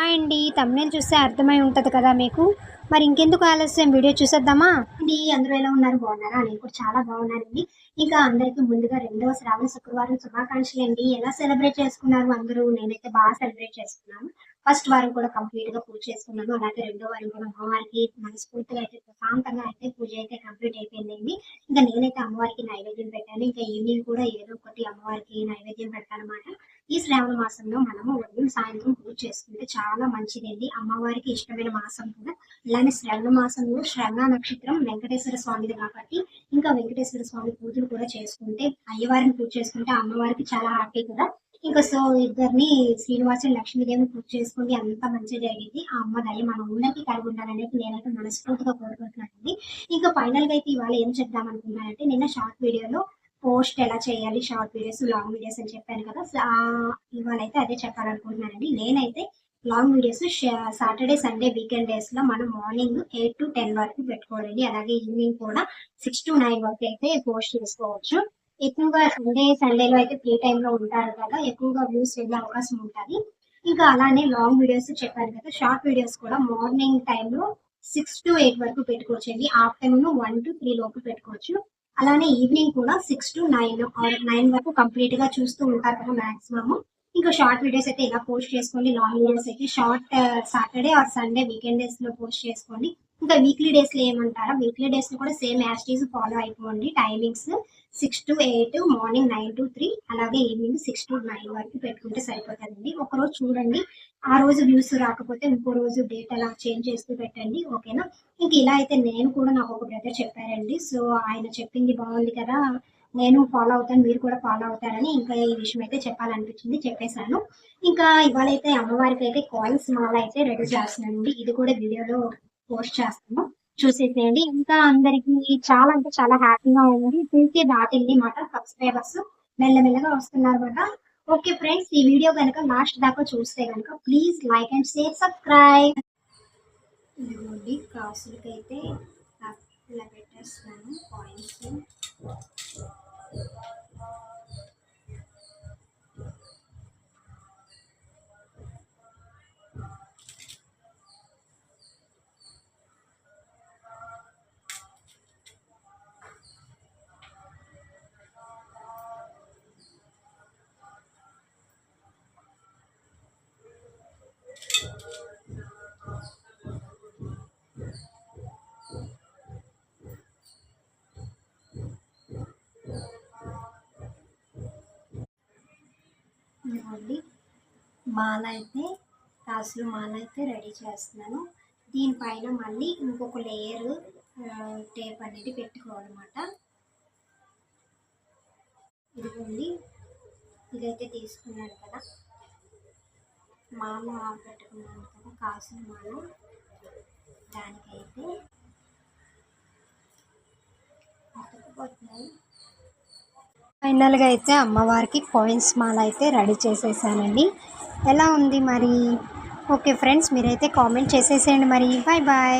Hi అండి తమిళ చూస్తే అర్థమై ఉంటుంది కదా మీకు? మరి ఇంకెందుకు ఆలస్యం? వీడియో చూసేద్దామా? అండి అందరూ ఎలా ఉన్నారు? బాగున్నారా? నేను కూడా చాలా బాగున్నానండి. ఇంకా అందరికీ ముందుగా రెండవ శ్రావణ శుక్రవారం శుభాకాంక్షలు అండి. ఎలా సెలబ్రేట్ చేసుకున్నారు అందరూ? నేనైతే బాగా సెలబ్రేట్ చేసుకున్నాను. ఫస్ట్ వారం కూడా కంప్లీట్గా పూజ చేసుకున్నాను. అలాగే రెండో వారం కూడా అమ్మవారికి మనస్ఫూర్తిగా అయితే ప్రశాంతంగా అయితే పూజ అయితే కంప్లీట్ అయిపోయిందండి. ఇంకా నేనైతే అమ్మవారికి నైవేద్యం పెట్టాను. ఇంకా ఈవినింగ్ కూడా ఏదో ఒకటి అమ్మవారికి నైవేద్యం పెట్టాలన్నమాట ఈ శ్రావణ మాసంలో మనము ఉదయం సాయంత్రం పూజ చేసుకుంటే చాలా మంచిదండి. అమ్మవారికి ఇష్టమైన మాసం కూడా. అలానే శ్రవణ మాసంలో శ్రవణ నక్షత్రం వెంకటేశ్వర స్వామిది కాబట్టి ఇంకా వెంకటేశ్వర స్వామి పూజలు కూడా చేసుకుంటే అయ్యవారిని పూజ చేసుకుంటే అమ్మవారికి చాలా హ్యాపీ కదా. ఇంకా సో ఇద్దరిని శ్రీనివాసుని లక్ష్మీదేవి పూజ చేసుకుని అంత మంచిగా జరిగింది ఆ అమ్మ దయ. మన అందరికీ కలిగి ఉండాలనేది నేనైతే మనస్ఫూర్తిగా కోరుకుంటున్నానండి. ఇంకా ఫైనల్గా అయితే ఇవాళ ఏం చెప్దాం అనుకున్నానంటే నిన్న షార్ట్ వీడియోలో పోస్ట్ ఎలా చేయాలి షార్ట్ వీడియోస్ లాంగ్ వీడియోస్ అని చెప్పాను కదా ఇవాళ అయితే అదే చెప్పాలనుకుంటున్నానండి. నేనైతే long videos Saturday Sunday weekend డేస్లో మనం మార్నింగ్ ఎయిట్ టు టెన్ వరకు పెట్టుకోవాలండి. అలాగే ఈవినింగ్ కూడా సిక్స్ టు నైన్ వరకు అయితే పోస్ట్ చేసుకోవచ్చు. ఎక్కువగా సండే సండేలో అయితే ఫ్రీ టైంలో లో ఉంటారు కదా ఎక్కువగా వ్యూస్ వెళ్ళే అవకాశం ఉంటుంది. ఇంకా అలానే లాంగ్ వీడియోస్ చెప్పాను కదా షార్ట్ వీడియోస్ కూడా మార్నింగ్ టైంలో సిక్స్ టు ఎయిట్ వరకు పెట్టుకోవచ్చు. అండి ఆఫ్టర్నూన్ వన్ టు త్రీ లోపు పెట్టుకోవచ్చు. అలానే ఈవినింగ్ కూడా six to nine or nine వరకు కంప్లీట్గా చూస్తూ ఉంటారు కదా మాక్సిమం ఇంకా షార్ట్ వీడియోస్ అయితే ఇలా పోస్ట్ చేసుకోండి? లాంగ్ వీడియోస్ అయితే short Saturday or Sunday weekend డేస్లో పోస్ట్ చేసుకోండి. ఇంకా వీక్లీ డేస్లో ఏమంటారా? వీక్లీ డేస్లో కూడా సేమ్ యాస్టీస్ ఫాలో అయిపోండి. Timings six to eight morning nine to three అలాగే ఈవినింగ్ సిక్స్ టు నైన్ వరకు పెట్టుకుంటే సరిపోతుందండి. ఒకరోజు చూడండి ఆ రోజు వ్యూస్ రాకపోతే ఇంకో రోజు డేట్ అలా చేంజ్ చేస్తూ పెట్టండి ఓకేనా ఇంక ఇలా అయితే నేను కూడా నాకు ఒక బ్రదర్ చెప్పారండి. సో ఆయన చెప్పింది బాగుంది కదా నేను ఫాలో అవుతాను మీరు కూడా ఫాలో అవుతారని ఇంకా ఈ విషయం అయితే చెప్పాలనిపించింది చెప్పేశాను. ఇంకా ఇవాళ అయితే అమ్మవారికి అయితే కాయిన్స్ మాల అయితే రెడీ చేస్తున్నానండి. ఇది కూడా వీడియోలో పోస్ట్ చేస్తాను. చూసేసేయండి. ఇంకా అందరికి చాలా అంటే చాలా హ్యాపీగా ఉంది. చూసి దాటింది మాట సబ్స్క్రైబర్స్. మెల్లమెల్లగా వస్తున్నారు మాట. ఓకే ఫ్రెండ్స్ ఈ వీడియో కనుక లాస్ట్ దాకా చూస్తే కనుక please like and share subscribe. ఇదిగోండి కాసులకైతే మాల అయితే కాసులు మాల అయితే రెడీ చేస్తున్నాను. దీనిపైన మళ్ళీ ఇంకొక లేయర్ టేప్ అనేది పెట్టుకోవాలన్నమాట. ఇదిగోండి. ఇదైతే తీసుకున్నాను కదా. మాల పెట్టుకున్నాను కదా కాసులు మాల. దానికైతే అతకపోతున్నాయి ఫైనల్గా అయితే అమ్మవారికి కాయిన్స్ మాల అయితే రెడీ చేసేసానండి. ఎలా ఉంది మరి? ఓకే ఫ్రెండ్స్ మీరైతే కామెంట్ చేసేసేయండి మరి. Bye bye